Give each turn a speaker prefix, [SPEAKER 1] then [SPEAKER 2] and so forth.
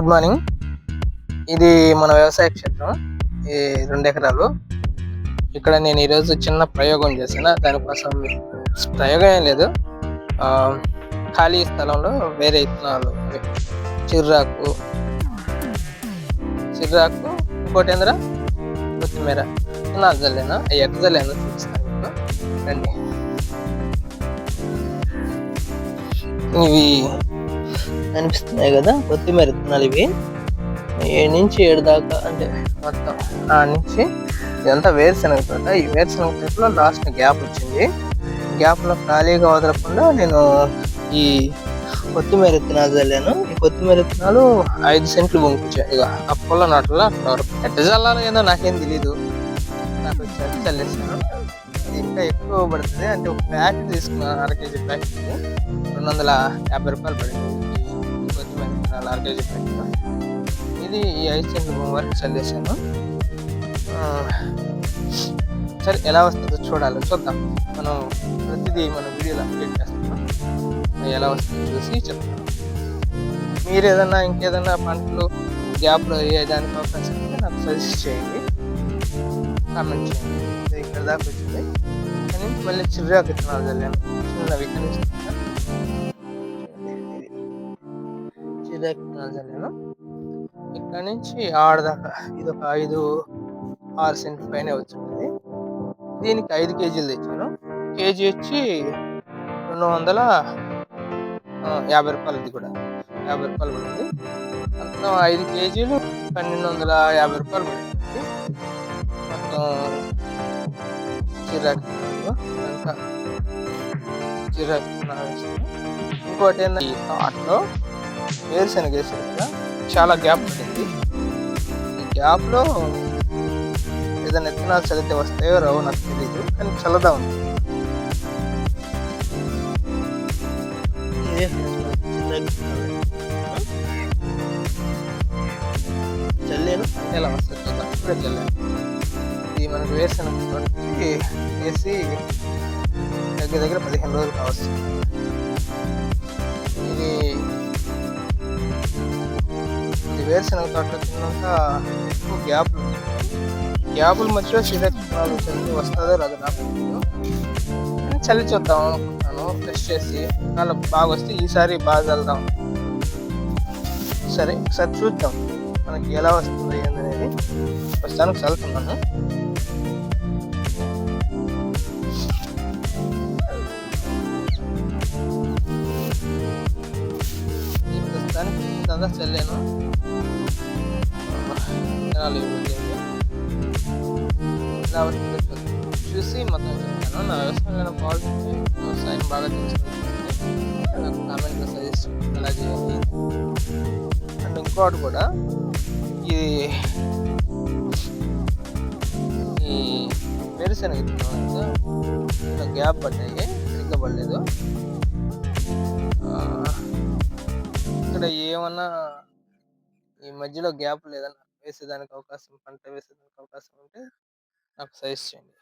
[SPEAKER 1] Good morning. ఇది మన వ్యవసాయ క్షేత్రం. ఈ రెండు ఎకరాలు. ఇక్కడ నేను ఈరోజు చిన్న ప్రయోగం చేసిన. దానికోసం ప్రయోగం ఏం లేదు. ఆ, ఖాళీ స్థలంలో వేరే విత్తనాలు చిర్రాకు. చిర్రాకు ఇంకోటి ఏంద్రా కొత్తిమీర. విత్తనాలు జల్లేనా? అవి ఎక్కడ చూపిస్తాను రండి. ఇవి కనిపిస్తున్నాయి కదా కొత్తిమీర విత్తనాలు ఇవి. ఏడు నుంచి ఏడు దాకా అంటే మొత్తం ఆ నుంచి ఇదంతా వేరుశనగ తోట. ఈ వేరుశనగ తోటలో లాస్ట్ గ్యాప్ వచ్చింది. గ్యాప్లో ఖాళీగా వదలకుండా నేను ఈ కొత్తిమీర విత్తనాలు చల్లాను. ఈ కొత్తిమీర విత్తనాలు ఐదు సెంట్లు పంపించాను ఇక ఆ పొల నాటలో అక్కడ వరకు ఎట్ట చల్లాలో ఏదో నాకేం తెలీదు. నాకు వచ్చాక చల్లేసాను ఇంకా ఎక్కువ పడుతుంది. అంటే ఒక ప్యాకెట్ తీసుకున్నాను అర కేజీ ప్యాకెట్ రెండు వందల యాభై రూపాయలు పడింది. ఈ కొత్తిమీర అర కేజీ ప్యాకెట్ ఇది ఈ ఐదు సెంట్లు వరకు చల్లేసాను సరే ఎలా వస్తుందో చూడాలి చూద్దాం మనం ప్రతిదీ మన వీడియోలో అప్డేట్ చేస్తాం ఎలా వస్తుందో చూసి చెప్తాం మీరు ఏదన్నా ఇంకేదన్నా పంటలు గ్యాప్లో ఏ దానికి అవకాశం ఉంటే నాకు సజెస్ట్ చేయండి. కామెంట్ చేయండి. ఇక్కడ దాకా వచ్చింది. కానీ మళ్ళీ చిరుగా విత్తనాలు చల్లాను చిన్న ఇక్కడ చిర్రాకు ఇక్కడ నుంచి ఆడదాకా ఇది ఒక ఐదు ఆరు సెంట్ పైన వచ్చింది. దీనికి ఐదు కేజీలు తెచ్చాను. కేజీ వచ్చి రెండు వందల యాభై రూపాయలు ఇది కూడా. యాభై రూపాయలు పడింది మొత్తం ఐదు కేజీలు పన్నెండు వందల యాభై రూపాయలు పడింది మొత్తం చిరాకు అంతా చిరాకు ఇంకోటి ఏంటంటే ఈ తోటలో వేరుశనగ వేసాను కదా చాలా గ్యాప్ పడింది ఈ గ్యాప్లో ఏదైనా విత్తనాలు చల్లితే వస్తాయో రావో నాకు తెలియదు కానీ చల్లదా ఉంది. చల్లాను. ఎలా వస్తుంది? చూద్దాం ఇప్పుడే చల్లాను. ఇది మనకు వేరుశనగ తోటకి వేసి దగ్గర దగ్గర పదిహేను రోజులు కావచ్చు. వేరుశనగ తోటలు తిన్నాక ఎక్కువ గ్యాప్లు గ్యాపుల మధ్యలో శీతకాలు చలి వస్తుందో రాదు నాకు చలి చూద్దాం అనుకుంటున్నాను ఫ్రెష్ చేసి. చాలా బాగా వస్తే ఈసారి బాగా చల్దాం సరే ఒకసారి చూద్దాం మనకి ఎలా వస్తుంది ఏందనేది. ప్రస్తుతానికి చల్లుతున్నాను. ప్రస్తుతానికి ఇదంతా చల్లాను విత్తనాలు ఇవి ఉండేవి. ఇలా వస్తుందో చూద్దాం. చూసి మొత్తం చెప్తాను నా వ్యవసాయంలో బాగుంటుంది వ్యవసాయం బాగా తెలుసుకుంటుంది నాకు కామెంట్లో సజెస్ట్ ఎలా చేయాలి అండ్ ఇంకోటి కూడా ఇది ఈ వేరుశనగ విత్తనం అంతా ఇలా గ్యాప్ పడ్డాయి సరిగ్గా ఇక్కడ ఏమన్నా ఈ మధ్యలో గ్యాప్ లేదన్నా వేసేదానికి అవకాశం పంట వేసేదానికి అవకాశం ఉంటే నాకు సజెస్ట్ చేయండి.